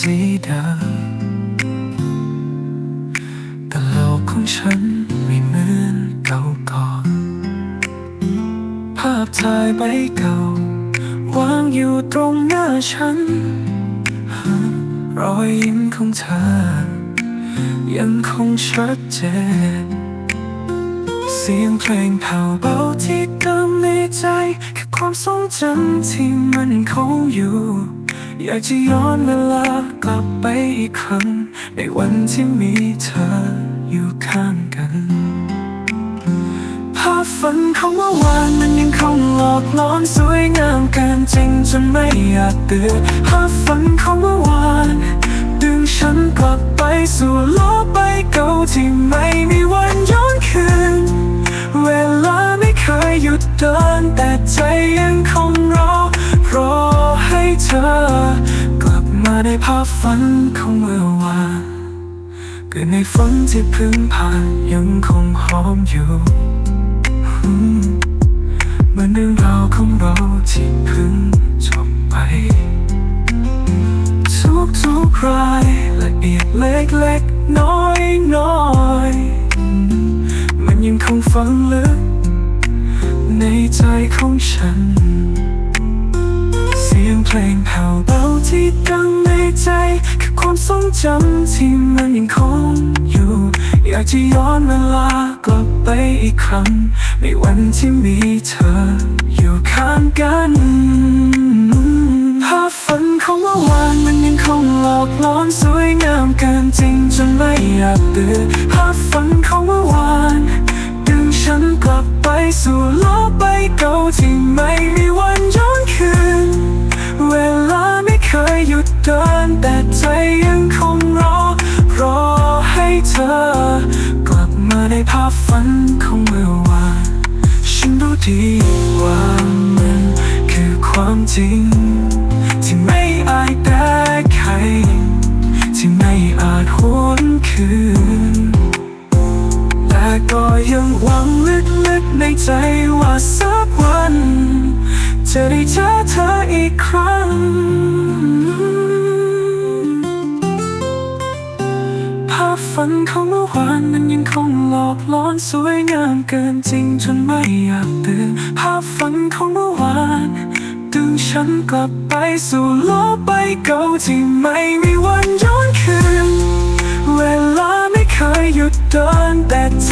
สีเดิมแต่โลกของฉันไม่เหมือนเก่าก่อน ภาพถ่ายใบเก่าวางอยู่ตรงหน้าฉัน รอยยิ้มของเธอ ยังคงชัดเจน เสียงเพลงแผ่วเบาที่เติมในใจ ความทรงจำที่มันคงอยู่ อยากจะย้อนเวลากลับไปอีกครั้ง ในวันที่มีเธออยู่ข้างกัน ภาพฝันของเมื่อวานมันยังคงหลอกล้อนสวยงามเกินจริงจนไม่อยากตื่นภาพฝันของเมื่อวาน ดึงฉันกลับไปสู่โลกใบเก่าที่ไม่มี ในภาพฝันของเมื่อวานเกิดในฝันที่เพึ่งผ่านยังคงหอมอยู่เหมือนเรื่องราวของเราที่เพึ่งจบไป ทุกทุกรายละเอียดเล็กๆน้อยน้อยมันยังคงฝังลึกในใจของฉัน ทรงจำที่มันยังคงอยู่ อยากจะย้อนเวลากลับไปอีกครั้ง ในวันที่มีเธออยู่ข้างกันภาพฝันของเมื่อวานมันยังคงหลอกล้อนสวยงามเกินจริงจนไม่อยากตื่นภาพฝันของเมื่อวาน เมื่อได้ภาพฝันของเมื่อวานฉันรู้ดีว่ามันคือความจริง ที่ไม่อาจแก้ไขที่ไม่อาจหวนคืน แต่ก็ยังหวังลึกๆในใจ ฝันของเมื่อวานนั้นยังคงหลอกล้อนสวยงามเกินจริงจนไม่อยากตื่นภาพฝันของเมื่อวานดึงฉันกลับไปสู่โลกใบเก่าที่ไม่มีวันย้อนคืน เวลาไม่เคยหยุดเดินแต่ใจ